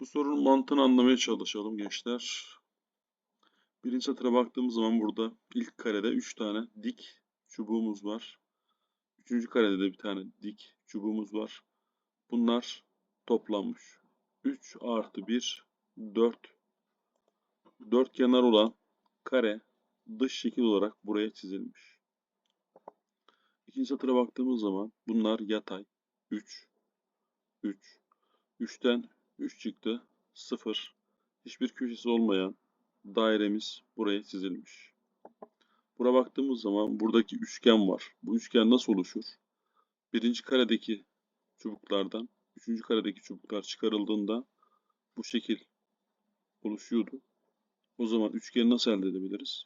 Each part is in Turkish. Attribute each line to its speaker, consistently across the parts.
Speaker 1: Bu sorunun mantığını anlamaya çalışalım gençler. Birinci satıra baktığımız zaman burada ilk karede 3 tane dik çubuğumuz var. Üçüncü karede de bir tane dik çubuğumuz var. Bunlar toplanmış. 3 artı 1 4 dört kenar olan kare dış şekil olarak buraya çizilmiş. İkinci satıra baktığımız zaman bunlar yatay 3 3 3'ten 3 çıktı 0 hiçbir köşesi olmayan dairemiz buraya çizilmiş. Bura baktığımız zaman buradaki üçgen var. Bu üçgen nasıl oluşur? Birinci karedeki çubuklardan üçüncü karedeki çubuklar çıkarıldığında bu şekil oluşuyordu. O zaman üçgeni nasıl elde edebiliriz?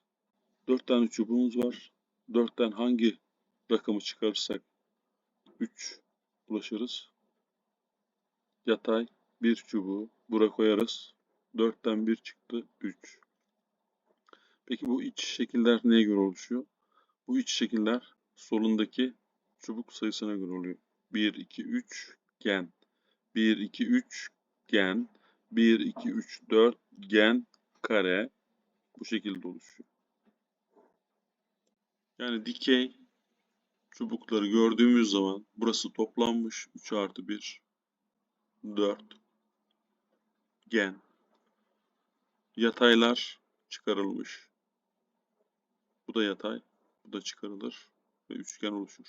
Speaker 1: 4 tane çubuğumuz var. 4'ten hangi rakamı çıkarırsak 3 ulaşırız. Yatay bir çubuğu buraya koyarız. 4'ten 1 çıktı 3. Peki bu iç şekiller neye göre oluşuyor? Bu iç şekiller solundaki çubuk sayısına göre oluyor. 1, 2, 3 gen. 1, 2, 3 gen. 1, 2, 3, 4 gen kare bu şekilde oluşuyor. Yani dikey çubukları gördüğümüz zaman burası toplanmış 3 artı 1 4 gen yataylar çıkarılmış. Bu da yatay, bu da çıkarılır ve üçgen oluşur.